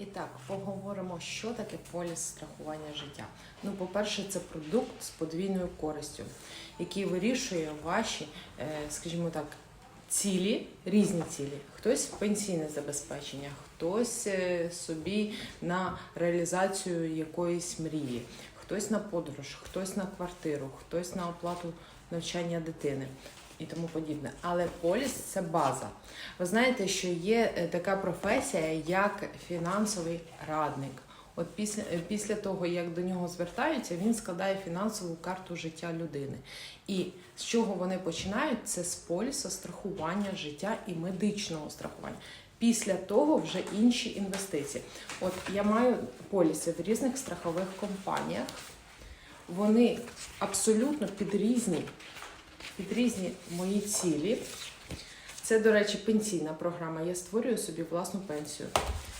І так, поговоримо, що таке поліс страхування життя. Ну, по-перше, це продукт з подвійною користю, який вирішує ваші, е, скажімо так, цілі, різні цілі. Хтось пенсійне забезпечення, хтось е, собі на реалізацію якоїсь мрії, хтось на подорож, хтось на квартиру, хтось на оплату навчання дитини. І тому подібне. Але поліс це база. Ви знаєте, що є е, така професія, як фінансовий радник. От після, е, після того, як до нього звертаються, він складає фінансову карту життя людини. І з чого вони починають? Це з поліса страхування життя і медичного страхування. Після того вже інші інвестиції. От я маю поліси в різних страхових компаніях. Вони абсолютно під різні, під різні мої цілі. Це, до речі, пенсійна програма. Я створюю собі власну пенсію.